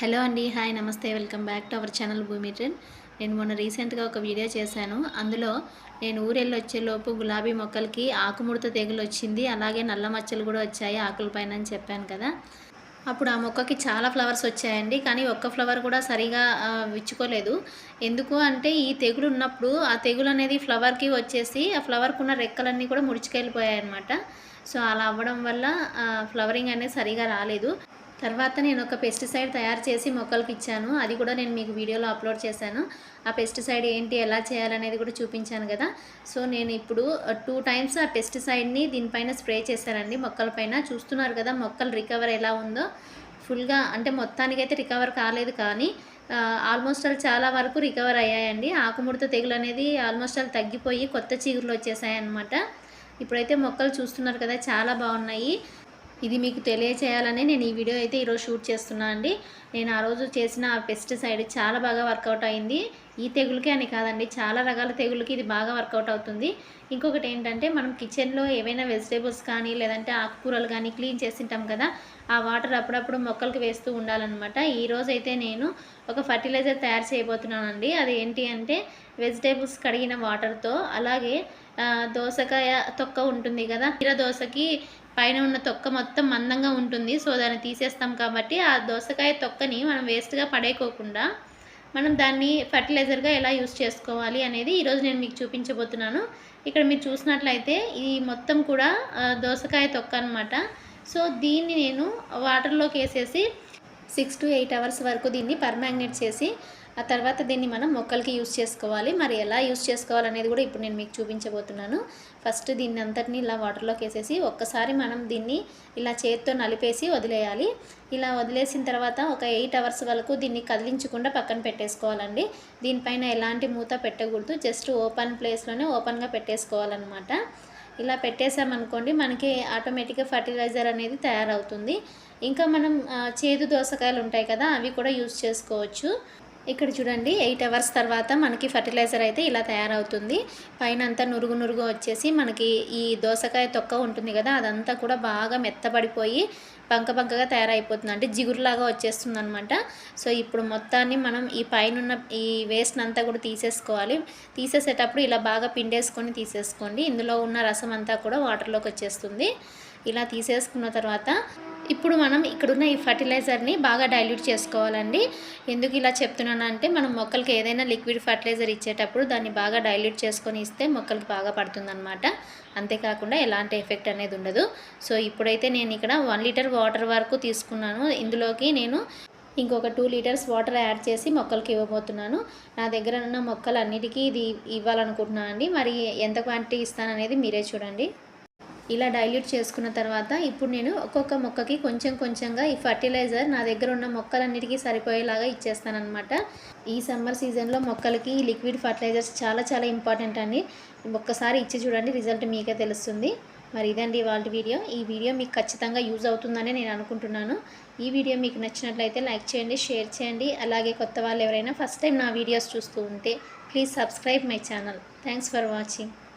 Hello అండి hi namaste welcome back to our channel Bhoomi trend. నేను మొన్న రీసెంట్గా ఒక వీడియో చేశాను. అందులో నేను ఊరెళ్ళి వచ్చేలోపు గులాబీ మొక్కలకి ఆకుముడత తెగులు వచ్చింది అలాగే నల్ల మచ్చలు కూడా వచ్చాయి ఆకులపైన అని చెప్పాను కదా. అప్పుడు ఆ మొక్కకి చాలా ఫ్లవర్స్ వచ్చాయండి కానీ ఒక్క ఫ్లవర్ కూడా సరిగా విచ్చుకోలేదు. ఎందుకు అంటే ఈ తెగులు ఉన్నప్పుడు ఆ తెగులు అనేది ఫ్లవర్కి వచ్చేసి ఆ ఫ్లవర్కి ఉన్న రెక్కలన్నీ కూడా ముడుచుకెళ్ళిపోయాయి అనమాట సో అలా అవ్వడం వల్ల ఫ్లవరింగ్ అనేది సరిగా రాలేదు. తర్వాత నేను ఒక పెస్టిసైడ్ తయారు చేసి మొక్కలకి ఇచ్చాను. అది కూడా నేను మీకు వీడియోలో అప్లోడ్ చేశాను. ఆ పెస్టిసైడ్ ఏంటి ఎలా చేయాలనేది కూడా చూపించాను కదా. సో నేను ఇప్పుడు టూ టైమ్స్ ఆ పెస్టిసైడ్ని దీనిపైన స్ప్రే చేశానండి మొక్కలపైన. చూస్తున్నారు కదా మొక్కలు రికవర్ ఎలా ఉందో. ఫుల్గా అంటే మొత్తానికైతే రికవర్ కాలేదు కానీ ఆల్మోస్ట్ ఆల్ చాలా వరకు రికవర్ అయ్యాయండి. ఆకుముడత తెగులు అనేది ఆల్మోస్ట్ ఆల్ తగ్గిపోయి కొత్త చీగురులు వచ్చేసాయి అన్నమాట ఇప్పుడైతే మొక్కలు చూస్తున్నారు కదా చాలా బాగున్నాయి. ఇది మీకు తెలియచేయాలని నేను ఈ వీడియో అయితే ఈరోజు షూట్ చేస్తున్నాను అండి. నేను ఆ రోజు చేసిన పెస్టిసైడ్ చాలా బాగా వర్కౌట్ అయింది. ఈ తెగులుకే అని కాదండి. చాలా రకాల తెగులకి ఇది బాగా వర్కౌట్ అవుతుంది. ఇంకొకటి ఏంటంటే మనం కిచెన్లో ఏవైనా వెజిటేబుల్స్ కానీ లేదంటే ఆకుకూరలు కానీ క్లీన్ చేసింటాం కదా ఆ వాటర్ అప్పుడప్పుడు మొక్కలకి వేస్తూ ఉండాలన్నమాట. ఈరోజైతే నేను ఒక ఫర్టిలైజర్ తయారు చేయబోతున్నానండి. అది ఏంటి అంటే వెజిటేబుల్స్ కడిగిన వాటర్తో అలాగే దోసకాయ తొక్క ఉంటుంది కదా కీర దోసకి పైన ఉన్న తొక్క మొత్తం మందంగా ఉంటుంది. సో దాన్ని తీసేస్తాం కాబట్టి ఆ దోసకాయ తొక్కని మనం వేస్ట్గా పడేయకోకుండా మనం దాన్ని ఫర్టిలైజర్గా ఎలా యూస్ చేసుకోవాలి అనేది ఈరోజు నేను మీకు చూపించబోతున్నాను. ఇక్కడ మీరు చూసినట్లయితే ఈ మొత్తం కూడా దోసకాయ తొక్క అనమాట సో దీన్ని నేను వాటర్లోకి వేసేసి సిక్స్ టు ఎయిట్ అవర్స్ వరకు దీన్ని పర్మాగ్నేట్ చేసి ఆ తర్వాత దీన్ని మనం మొక్కలకి యూస్ చేసుకోవాలి. మరి ఎలా యూస్ చేసుకోవాలనేది కూడా ఇప్పుడు నేను మీకు చూపించబోతున్నాను. ఫస్ట్ దీన్ని అంతటిని ఇలా వాటర్లోకి వేసేసి ఒక్కసారి మనం దీన్ని ఇలా చేతితో నలిపేసి వదిలేయాలి. ఇలా వదిలేసిన తర్వాత ఒక ఎయిట్ అవర్స్ వరకు దీన్ని కదిలించకుండా పక్కన పెట్టేసుకోవాలండి. దీనిపైన ఎలాంటి మూత పెట్టకూడదు. జస్ట్ ఓపెన్ ప్లేస్లోనే ఓపెన్గా పెట్టేసుకోవాలన్నమాట. ఇలా పెట్టేసామనుకోండి మనకి ఆటోమేటిక్గా ఫర్టిలైజర్ అనేది తయారవుతుంది. ఇంకా మనం చేదు దోసకాయలు ఉంటాయి కదా అవి కూడా యూజ్ చేసుకోవచ్చు. ఇక్కడ చూడండి ఎయిట్ అవర్స్ తర్వాత మనకి ఫర్టిలైజర్ అయితే ఇలా తయారవుతుంది. పైన అంతా నురుగు నురుగు వచ్చేసి మనకి ఈ దోసకాయ తొక్క ఉంటుంది కదా అదంతా కూడా బాగా మెత్తబడిపోయి బంక బంకగా తయారైపోతుంది. అంటే జిగురులాగా వచ్చేస్తుంది అనమాట సో ఇప్పుడు మొత్తాన్ని మనం ఈ పైన ఈ వేస్ట్ అంతా కూడా తీసేసుకోవాలి. తీసేసేటప్పుడు ఇలా బాగా పిండేసుకొని తీసేసుకోండి. ఇందులో ఉన్న రసం అంతా కూడా వాటర్లోకి వచ్చేస్తుంది. ఇలా తీసేసుకున్న తర్వాత ఇప్పుడు మనం ఇక్కడున్న ఈ ఫర్టిలైజర్ని బాగా డైల్యూట్ చేసుకోవాలండి. ఎందుకు ఇలా చెప్తున్నాను అంటే మనం మొక్కలకి ఏదైనా లిక్విడ్ ఫర్టిలైజర్ ఇచ్చేటప్పుడు దాన్ని బాగా డైల్యూట్ చేసుకొని ఇస్తే మొక్కలకి బాగా పడుతుందన్నమాట. అంతేకాకుండా ఎలాంటి ఎఫెక్ట్ అనేది ఉండదు. సో ఇప్పుడైతే నేను ఇక్కడ వన్ లీటర్ వాటర్ వరకు తీసుకున్నాను. ఇందులోకి నేను ఇంకొక టూ లీటర్స్ వాటర్ యాడ్ చేసి మొక్కలకి ఇవ్వబోతున్నాను. నా దగ్గర ఉన్న మొక్కలన్నిటికీ ఇది ఇవ్వాలనుకుంటున్నాను అండి మరి ఎంత క్వాంటిటీ ఇస్తాననేది మీరే చూడండి. ఇలా డైల్యూట్ చేసుకున్న తర్వాత ఇప్పుడు నేను ఒక్కొక్క మొక్కకి కొంచెం కొంచెంగా ఈ ఫర్టిలైజర్ నా దగ్గర ఉన్న మొక్కలన్నిటికీ సరిపోయేలాగా ఇచ్చేస్తానమాట ఈ సమ్మర్ సీజన్లో మొక్కలకి ఈ లిక్విడ్ ఫర్టిలైజర్స్ చాలా చాలా ఇంపార్టెంట్ అండి. ఒక్కసారి ఇచ్చి చూడండి రిజల్ట్ మీకే తెలుస్తుంది. మరి ఇదండి వాళ్ళ వీడియో ఈ వీడియో మీకు ఖచ్చితంగా యూజ్ అవుతుందని నేను అనుకుంటున్నాను. ఈ వీడియో మీకు నచ్చినట్లయితే లైక్ చేయండి షేర్ చేయండి. అలాగే కొత్త వాళ్ళు ఎవరైనా ఫస్ట్ టైం నా వీడియోస్ చూస్తూ ఉంటే please subscribe my channel thanks for watching